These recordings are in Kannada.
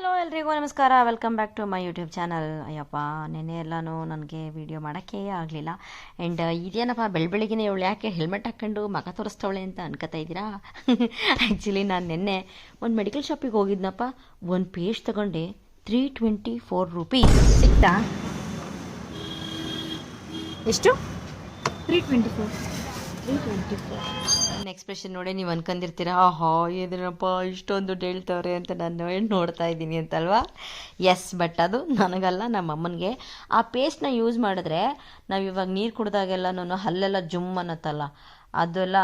ಹಲೋ ಎಲ್ರಿಗೂ ನಮಸ್ಕಾರ. Welcome back to my YouTube channel Ayyappa ನೆನ್ನೆ ಎಲ್ಲನೂ ನನಗೆ ವಿಡಿಯೋ ಮಾಡೋಕ್ಕೇ ಆಗಲಿಲ್ಲ. ಆ್ಯಂಡ್ ಇದೇನಪ್ಪ ಬೆಳ ಬೆಳಿಗ್ಗೆ ಇವಳು ಯಾಕೆ ಹೆಲ್ಮೆಟ್ ಹಾಕ್ಕೊಂಡು ಮಗ ತೋರಿಸ್ತವಳೆ ಅಂತ ಅನ್ಕೋತಾ ಇದ್ದೀರಾ? ಆ್ಯಕ್ಚುಲಿ ನಾನು ನಿನ್ನೆ ಒಂದು ಮೆಡಿಕಲ್ ಶಾಪಿಗೆ ಹೋಗಿದ್ನಪ್ಪ. ಒಂದು ಪೇಸ್ಟ್ ತಗೊಂಡೆ. ತ್ರೀ ಟ್ವೆಂಟಿ ಫೋರ್ ರುಪೀಸ್ ಸಿಕ್ತಾ? ಎಷ್ಟು? Three twenty four three twenty four expression ನೋಡಿ ನೀವು ಅನ್ಕೊಂಡಿರ್ತೀರಾ, ಆಹಾ, ಏನೇನಪ್ಪ ಇಷ್ಟೊಂದು ದುಡ್ಡು ಹೇಳ್ತವ್ರೆ ಅಂತ ನಾನು ಹೇಳಿ ನೋಡ್ತಾ ಇದ್ದೀನಿ ಅಂತಲ್ವಾ? ಎಸ್ ಬಟ್ ಅದು ನನಗಲ್ಲ, ನಮ್ಮ ಅಮ್ಮನಿಗೆ. ಆ ಪೇಸ್ಟ್ನ ಯೂಸ್ ಮಾಡಿದ್ರೆ ನಾವು ಇವಾಗ ನೀರು ಕುಡ್ದಾಗೆಲ್ಲ ಹಲ್ಲೆಲ್ಲ ಜುಮ್ ಅನ್ನತ್ತಲ್ಲ, ಅದೆಲ್ಲ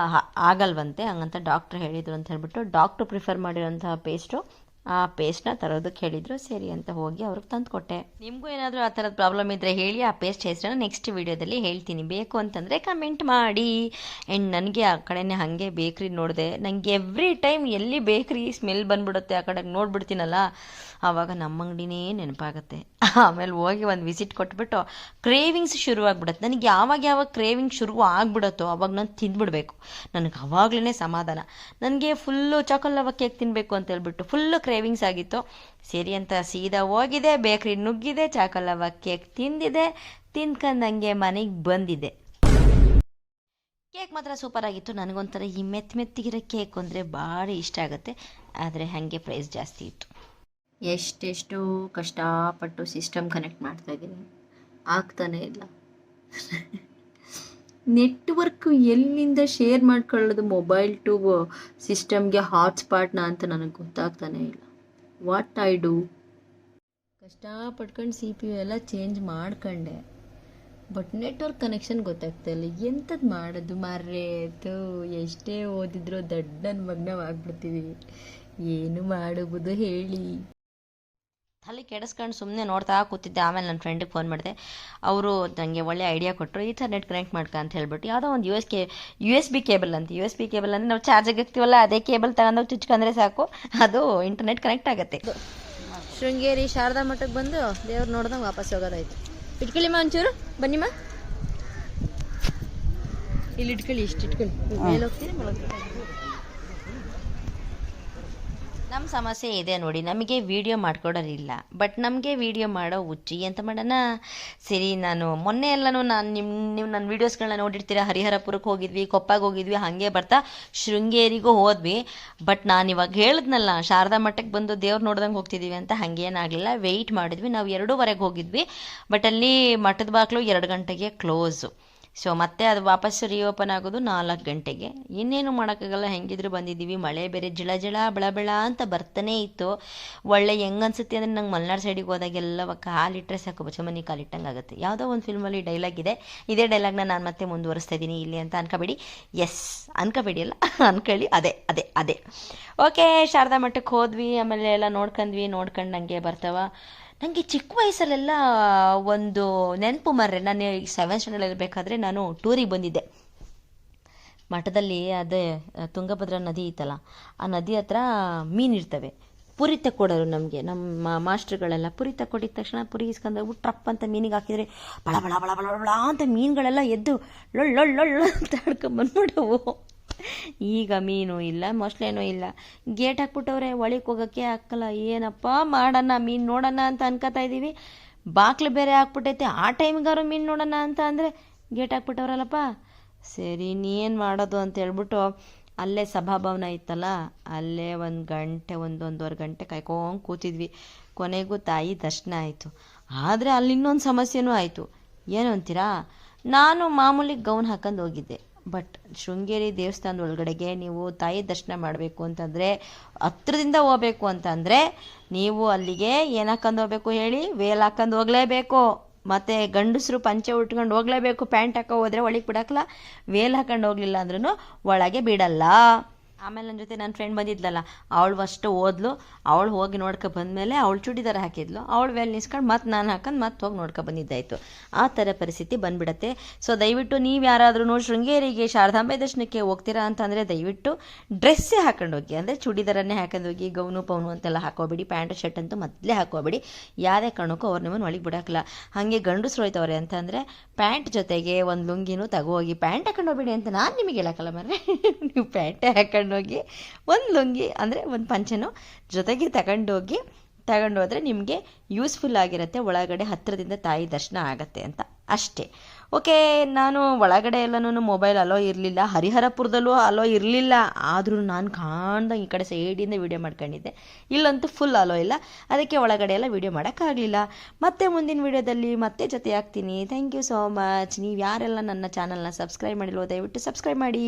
ಆಗಲ್ವಂತೆ, ಹಂಗಂತ ಡಾಕ್ಟ್ರ್ ಹೇಳಿದರು ಅಂತ ಹೇಳ್ಬಿಟ್ಟು ಡಾಕ್ಟ್ರು ಪ್ರಿಫರ್ ಮಾಡಿರೋಂತಹ ಪೇಸ್ಟು ಆ ಪೇಸ್ಟ್ನ ತರೋದಕ್ಕೆ ಹೇಳಿದ್ರು, ಸರಿ ಅಂತ ಹೋಗಿ ಅವ್ರಿಗೆ ತಂದು ಕೊಟ್ಟೆ. ನಿಮಗೂ ಏನಾದರೂ ಆ ಥರದ ಪ್ರಾಬ್ಲಮ್ ಇದ್ದರೆ ಹೇಳಿ, ಆ ಪೇಸ್ಟ್ ಹೆಸರನ್ನ ನೆಕ್ಸ್ಟ್ ವಿಡಿಯೋದಲ್ಲಿ ಹೇಳ್ತೀನಿ. ಬೇಕು ಅಂತಂದರೆ ಕಮೆಂಟ್ ಮಾಡಿ. ಆ್ಯಂಡ್ ನನಗೆ ಆ ಕಡೆನೇ ಹಾಗೆ ಬೇಕ್ರಿ ನೋಡಿದೆ. ನನಗೆ ಎವ್ರಿ ಟೈಮ್ ಎಲ್ಲಿ ಬೇಕ್ರಿ ಸ್ಮೆಲ್ ಬಂದ್ಬಿಡುತ್ತೆ ಆ ಕಡೆಗೆ ನೋಡ್ಬಿಡ್ತೀನಲ್ಲ, ಆವಾಗ ನಮ್ಮ ಅಂಗಡಿನೇ ನೆನಪಾಗುತ್ತೆ. ಆಮೇಲೆ ಹೋಗಿ ಒಂದು ವಿಸಿಟ್ ಕೊಟ್ಬಿಟ್ಟು ಕ್ರೇವಿಂಗ್ಸ್ ಶುರುವಾಗ್ಬಿಡುತ್ತೆ. ನನಗೆ ಯಾವಾಗ ಯಾವಾಗ ಕ್ರೇವಿಂಗ್ ಶುರು ಆಗ್ಬಿಡುತ್ತೋ ಅವಾಗ ನಾನು ತಿಂದ್ಬಿಡ್ಬೇಕು. ನನಗೆ ಅವಾಗಲೇ ಸಮಾಧಾನ. ನನಗೆ ಫುಲ್ಲು ಚಾಕೊಲವ ಕೇಕ್ ತಿನ್ನಬೇಕು ಅಂತ ಹೇಳ್ಬಿಟ್ಟು ಫುಲ್ಲು ಕ್ರೇವಿಂಗ್ಸ್ ಆಗಿತ್ತು. ಸರಿ ಅಂತ ಸೀದಾ ಹೋಗಿದೆ, ಬೇಕ್ರಿ ನುಗ್ಗಿದೆ ಚಾಕಲವ ಕೇಕ್ ತಿಂದಿದೆ, ತಿನ್ಕಂದಂಗೆ ಮನೆಗೆ ಬಂದಿದೆ. ಕೇಕ್ ಮಾತ್ರ ಸೂಪರ್ ಆಗಿತ್ತು. ನನಗೊಂಥರ ಈ ಮೆತ್ತ ಮೆತ್ತಿಗಿರೋ ಕೇಕ್ ಅಂದರೆ ಭಾಳ ಇಷ್ಟ ಆಗುತ್ತೆ. ಆದರೆ ಹಾಗೆ ಪ್ರೈಸ್ ಜಾಸ್ತಿ ಇತ್ತು. ಎಷ್ಟೆಷ್ಟು ಕಷ್ಟಪಟ್ಟು ಸಿಸ್ಟಮ್ ಕನೆಕ್ಟ್ ಮಾಡ್ತಾ ಇದ್ದೀನಿ. ಆಗ್ತಾನೇ ಇಲ್ಲ. ನೆಟ್ವರ್ಕ್ ಎಲ್ಲಿಂದ ಶೇರ್ ಮಾಡ್ಕೊಳ್ಳೋದು ಮೊಬೈಲ್ ಟು ಸಿಸ್ಟಮ್ಗೆ ಹಾಟ್ಸ್ಪಾಟ್ನ ಅಂತ ನನಗೆ ಗೊತ್ತಾಗ್ತಾನೇ ಇಲ್ಲ. ವಾಟ್ ಐ ಡೂ ಕಷ್ಟಪಟ್ಕೊಂಡು ಸಿ ಪಿ ಯು ಎಲ್ಲ ಚೇಂಜ್ ಮಾಡ್ಕೊಂಡೆ. ಬಟ್ ನೆಟ್ವರ್ಕ್ ಕನೆಕ್ಷನ್ ಗೊತ್ತಾಗ್ತಾ ಇಲ್ಲ. ಎಂಥದ್ದು ಮಾಡೋದು? ಮಾರೇತು ಎಷ್ಟೇ ಓದಿದ್ರು ದಡ್ಡನ ಮಗ್ನವಾಗ್ಬಿಡ್ತೀವಿ. ಏನು ಮಾಡುವುದು ಹೇಳಿ. ತಲೆ ಕೆಡಿಸ್ಕೊಂಡು ಸುಮ್ಮನೆ ನೋಡ್ತಾ ಕೂತಿದ್ದೆ. ಆಮೇಲೆ ನನ್ನ ಫ್ರೆಂಡಿಗೆ ಫೋನ್ ಮಾಡಿದೆ. ಅವರು ನನಗೆ ಒಳ್ಳೆ ಐಡಿಯಾ ಕೊಟ್ಟರು ಈ ಕನೆಕ್ಟ್ ಮಾಡ್ಕ ಅಂತ ಹೇಳ್ಬಿಟ್ಟು ಯಾವುದೋ ಒಂದು U S K U S B cable ಅಂತ. ಯು ಎಸ್ ಬಿ ಕೇಬಲ್ ಅಂದರೆ ನಾವು ಚಾರ್ಜಿಗೆ ಹಾಕ್ತೀವಲ್ಲ, ಅದೇ ಕೇಬಲ್ ತಗೊಂಡೋಗಿ ಚುಚ್ಕೊಂಡ್ರೆ ಸಾಕು. ಅದು ಇಂಟರ್ನೆಟ್ ಕನೆಕ್ಟ್ ಆಗುತ್ತೆ. ಶೃಂಗೇರಿ ಶಾರದಾ ಮಠಕ್ಕೆ ಬಂದು ದೇವ್ರು ನೋಡ್ದಂಗೆ ವಾಪಸ್ ಹೋಗೋದಾಯ್ತು. ಇಟ್ಕೊಳ್ಳಿಮ್ಮ ಒಂಚೂರು. ಬನ್ನಿಮ್ಮ ಇಲ್ಲಿ ಇಟ್ಕೊಳ್ಳಿ, ಇಷ್ಟು ಇಟ್ಕೊಳ್ಳಿ. ಮೇಲೆ ಹೋಗ್ತೀರಿ. ನಮ್ಮ ಸಮಸ್ಯೆ ಇದೆ ನೋಡಿ, ನಮಗೆ ವಿಡಿಯೋ ಮಾಡ್ಕೊಡೋರಿಲ್ಲ. ಬಟ್ ನಮಗೆ ವಿಡಿಯೋ ಮಾಡೋ ಹುಚ್ಚಿ ಅಂತ ಮಾಡೋಣ? ಸರಿ, ನಾನು ಮೊನ್ನೆ ಎಲ್ಲನೂ ನಾನು ನಿಮ್ಮ ನೀವು ನನ್ನ ವೀಡಿಯೋಸ್ಗಳನ್ನ ನೋಡಿರ್ತೀರ? ಹರಿಹರಪುರಕ್ಕೆ ಹೋಗಿದ್ವಿ, ಕೊಪ್ಪಗೆ ಹೋಗಿದ್ವಿ, ಹಾಗೆ ಬರ್ತಾ ಶೃಂಗೇರಿಗೂ ಹೋದ್ವಿ. ಬಟ್ ನಾನು ಇವಾಗ ಹೇಳಿದ್ನಲ್ಲ, ಶಾರದಾ ಮಠಕ್ಕೆ ಬಂದು ದೇವ್ರು ನೋಡ್ದಂಗೆ ಹೋಗ್ತಿದ್ದೀವಿ ಅಂತ ಹಾಗೇನಾಗಲಿಲ್ಲ. ವೆಯ್ಟ್ ಮಾಡಿದ್ವಿ, ನಾವು ಎರಡೂವರೆಗೆ ಹೋಗಿದ್ವಿ. ಬಟ್ ಅಲ್ಲಿ ಮಠದ ಬಾಗಿಲು ಎರಡು ಗಂಟೆಗೆ ಕ್ಲೋಸು ಸೊ ಮತ್ತೆ ಅದು ವಾಪಸ್ ರೀಓಪನ್ ಆಗೋದು ನಾಲ್ಕು ಗಂಟೆಗೆ. ಇನ್ನೇನು ಮಾಡೋಕ್ಕಾಗಲ್ಲ, ಹೆಂಗಿದ್ರು ಬಂದಿದ್ದೀವಿ. ಮಳೆ ಬೇರೆ ಜಿಳ ಜಿಳ ಬಳ ಬೆಳ ಅಂತ ಬರ್ತಾನೆ ಇತ್ತು. ಒಳ್ಳೆ ಹೆಂಗ್ ಅನ್ಸುತ್ತೆ ಅಂದರೆ ನಂಗೆ ಮಲ್ನಾಡ್ ಸೈಡಿಗೆ ಹೋದಾಗೆಲ್ಲ ಕಾಲಿಟ್ಟರೆ ಸಾಕು. ಬಚಮನಿ ಕಾಲಿಟ್ಟಂಗೆ ಆಗುತ್ತೆ. ಯಾವುದೋ ಒಂದು ಫಿಲ್ಮಲ್ಲಿ ಡೈಲಾಗ್ ಇದೆ. ಇದೇ ಡೈಲಾಗ್ನ ನಾನು ಮತ್ತೆ ಮುಂದುವರಿಸ್ತಾ ಇದ್ದೀನಿ. ಇಲ್ಲಿ ಅಂತ ಅನ್ಕೋಬೇಡಿ. ಎಸ್ ಅನ್ಕೋಬೇಡಿ ಅಲ್ಲ. ಅನ್ಕೊಳ್ಳಿ. ಅದೇ ಅದೇ ಅದೇ. ಓಕೆ ಶಾರದಾ ಮಠಕ್ಕೆ ಹೋದ್ವಿ. ಆಮೇಲೆ ಎಲ್ಲ ನೋಡ್ಕೊಂಡ್ವಿ ನೋಡ್ಕೊಂಡಂಗೆ ನನಗೆ ಬರ್ತಾವ. ನನಗೆ ಚಿಕ್ಕ ವಯಸ್ಸಲ್ಲೆಲ್ಲ ಒಂದು ನೆನಪು ಮರ್ರೆ. ನಾನು ಸೆವೆನ್ ಸ್ಟ್ಯಾಂಡರ್ಡ್ ಇರಬೇಕಾದ್ರೆ ನಾನು ಟೂರಿಗೆ ಬಂದಿದ್ದೆ. ಮಠದಲ್ಲಿ ಅದೇ ತುಂಗಭದ್ರಾ ನದಿ ಇತ್ತಲ್ಲ ಆ ನದಿ ಹತ್ರ ಮೀನಿರ್ತವೆ ಪುರಿ ತಕ್ಕೊಡೋರು ನಮಗೆ. ನಮ್ಮ ಮಾಸ್ಟ್ರುಗಳೆಲ್ಲ ಪುರಿ ತಕ್ಕೊಟ್ಟಿದ ತಕ್ಷಣ ಪುರಿ ಇಸ್ಕೊಂಡೋಗ್ಬಿಟ್ಟು ಟ್ರಪ್ ಅಂತ ಮೀನಿಗೆ ಹಾಕಿದರೆ ಬಳ ಬಳ ಬಳ ಬಳ ಬಳ ಅಂತ ಮೀನುಗಳೆಲ್ಲ ಎದ್ದು ಲೊಳ್ ಲೊಳ್ ಲೊಳ್ ಅಂತ ಆಡ್ಕೊಂಬಂದ್ಬಿಟ್ಟವು ಈಗ ಮೀನು ಇಲ್ಲ, ಮೊಸಳೆನೂ ಇಲ್ಲ. ಗೇಟ್ ಹಾಕ್ಬಿಟ್ಟವ್ರೆ, ಒಳಗೆ ಹೋಗೋಕ್ಕೆ ಹಾಕಲ್ಲ. ಏನಪ್ಪ ಮಾಡೋಣ, ಮೀನು ನೋಡೋಣ ಅಂತ ಅನ್ಕೋತಾ ಇದ್ದೀವಿ ಬಾಕ್ಲು ಬೇರೆ ಹಾಕ್ಬಿಟ್ಟೈತೆ. ಆ ಟೈಮ್ಗಾರು ಮೀನು ನೋಡೋಣ ಅಂತ ಅಂದರೆ ಗೇಟ್ ಹಾಕ್ಬಿಟ್ಟವ್ರಲ್ಲಪ್ಪ. ಸರಿ, ನೀನು ಮಾಡೋದು ಅಂತ ಹೇಳ್ಬಿಟ್ಟು ಅಲ್ಲೇ ಸಭಾಭವನ ಇತ್ತಲ್ಲ, ಅಲ್ಲೇ ಒಂದು ಗಂಟೆ ಒಂದು ಗಂಟೆ ಕಾಯ್ಕೊಂಡು ಕೂತಿದ್ವಿ. ಕೊನೆಗೂ ತಾಯಿ ದರ್ಶನ ಆಯಿತು. ಆದರೆ ಅಲ್ಲಿ ಇನ್ನೊಂದು ಸಮಸ್ಯೆನೂ ಆಯಿತು. ಏನು ಅಂತೀರಾ ನಾನು ಮಾಮೂಲಿ ಗೌನ್ ಹಾಕೊಂಡು ಹೋಗಿದ್ದೆ. ಬಟ್ ಶೃಂಗೇರಿ ದೇವಸ್ಥಾನದ ಒಳಗಡೆಗೆ ನೀವು ತಾಯಿ ದರ್ಶನ ಮಾಡಬೇಕು ಅಂತಂದರೆ ಹತ್ರದಿಂದ ಹೋಗ್ಬೇಕು ಅಂತಂದರೆ ನೀವು ಅಲ್ಲಿಗೆ ಏನು ಹಾಕೊಂಡು ಹೋಗ್ಬೇಕು ಹೇಳಿ? ವೇಲ್ ಹಾಕೊಂಡು ಹೋಗಲೇಬೇಕು. ಮತ್ತು ಗಂಡಸರು ಪಂಚೆ ಉಟ್ಕೊಂಡು ಹೋಗಲೇಬೇಕು. ಪ್ಯಾಂಟ್ ಹಾಕೋ ಹೋದರೆ ಒಳಗೆ ಬಿಡಕ್ಕಲ್ಲ ವೇಲ್ ಹಾಕೊಂಡು ಹೋಗಲಿಲ್ಲ ಅಂದ್ರೂ ಒಳಗೆ ಬಿಡಲ್ಲ. ಆಮೇಲೆ ನನ್ನ ಜೊತೆ ನನ್ನ ಫ್ರೆಂಡ್ ಬಂದಿದ್ಲಲ್ಲ, ಅವಳು ಅಷ್ಟು ಓದ್ಲು, ಅವಳು ಹೋಗಿ ನೋಡ್ಕೊ ಬಂದಮೇಲೆ ಅವಳು ಚೂಡಿದಾರ ಹಾಕಿದ್ಲು, ಅವಳು ವೇಲ್ ನಿಸ್ಕೊಂಡು ಮತ್ತೆ ನಾನು ಹಾಕೊಂಡು ಮತ್ತೆ ಹೋಗಿ ನೋಡ್ಕೊ ಬಂದಿದ್ದಾಯಿತು. ಆ ಥರ ಪರಿಸ್ಥಿತಿ ಬಂದ್ಬಿಡತ್ತೆ. ಸೊ ದಯವಿಟ್ಟು ನೀವು ಯಾರಾದ್ರೂ ಶೃಂಗೇರಿಗೆ ಶಾರದಾಂಬೆ ದರ್ಶನಕ್ಕೆ ಹೋಗ್ತೀರಾ ಅಂತಂದರೆ ದಯವಿಟ್ಟು ಡ್ರೆಸ್ಸೇ ಹಾಕೊಂಡು ಹೋಗಿ, ಅಂದರೆ ಚೂಡಿದಾರನ್ನೇ ಹಾಕೊಂಡು ಹೋಗಿ, ಗೌನು, ಪೌನು ಅಂತೆಲ್ಲ ಹಾಕೋಬೇಡಿ ಪ್ಯಾಂಟ್ ಶರ್ಟ್ ಅಂತೂ ಮೊದಲೇ ಹಾಕೋಬೇಡಿ ಯಾವುದೇ ಕಾರಣಕ್ಕೂ ಅವ್ರು ನಿಮ್ಮನ್ನು ಒಳಗೆ ಬಿಡೋಕಲ್ಲ ಹಾಗೆ ಗಂಡಸ್ರು ಹೋಯ್ತವ್ರೆ ಅಂತಂದರೆ ಪ್ಯಾಂಟ್ ಜೊತೆಗೆ ಒಂದು ಲುಂಗಿನೂ ತಗೋ ಹೋಗಿ ಪ್ಯಾಂಟ್ ಹಾಕೊಂಡು ಹೋಗ್ಬೇಡಿ ಅಂತ ನಾನು ನಿಮಗೆ ಹೇಳಕ್ಕಲ್ಲ ಮರ್ರೆ. ನೀವು ಪ್ಯಾಂಟೇ ಹಾಕೊಂಡು ಹೋಗಿ ಒಂದು ಲುಂಗಿ ಅಂದರೆ ಒಂದು ಪಂಚೆನೂ ಜೊತೆಗೆ ತಗೊಂಡೋಗಿ, ತಗೊಂಡೋದ್ರೆ ನಿಮಗೆ ಯೂಸ್ಫುಲ್ ಆಗಿರುತ್ತೆ, ಒಳಗಡೆ ಹತ್ತಿರದಿಂದ ತಾಯಿ ದರ್ಶನ ಆಗತ್ತೆ ಅಂತ ಅಷ್ಟೇ. ಓಕೆ ನಾನು ಒಳಗಡೆ ಎಲ್ಲನೂ ಮೊಬೈಲ್ ಅಲೋ ಇರಲಿಲ್ಲ, ಹರಿಹರಪುರದಲ್ಲೂ ಅಲೋ ಇರಲಿಲ್ಲ, ಆದರೂ ನಾನು ಕಾಣ್ದಂಗೆ ಈ ಕಡೆ ಸೈಡಿಂದ ವೀಡಿಯೋ ಮಾಡ್ಕೊಂಡಿದ್ದೆ. ಇಲ್ಲಂತೂ ಫುಲ್ ಅಲೋ ಇಲ್ಲ, ಅದಕ್ಕೆ ಒಳಗಡೆ ಎಲ್ಲ ವೀಡಿಯೋ ಮಾಡೋಕ್ಕಾಗಲಿಲ್ಲ. ಮತ್ತೆ ಮುಂದಿನ ವೀಡಿಯೋದಲ್ಲಿ ಮತ್ತೆ ಜೊತೆ ಆಗ್ತೀನಿ ಥ್ಯಾಂಕ್ ಯು ಸೋ ಮಚ್ ನೀವು ಯಾರೆಲ್ಲ ನನ್ನ ಚಾನಲ್ನ ಸಬ್ಸ್ಕ್ರೈಬ್ ಮಾಡಿಲ್ವೋ, ದಯವಿಟ್ಟು ಸಬ್ಸ್ಕ್ರೈಬ್ ಮಾಡಿ.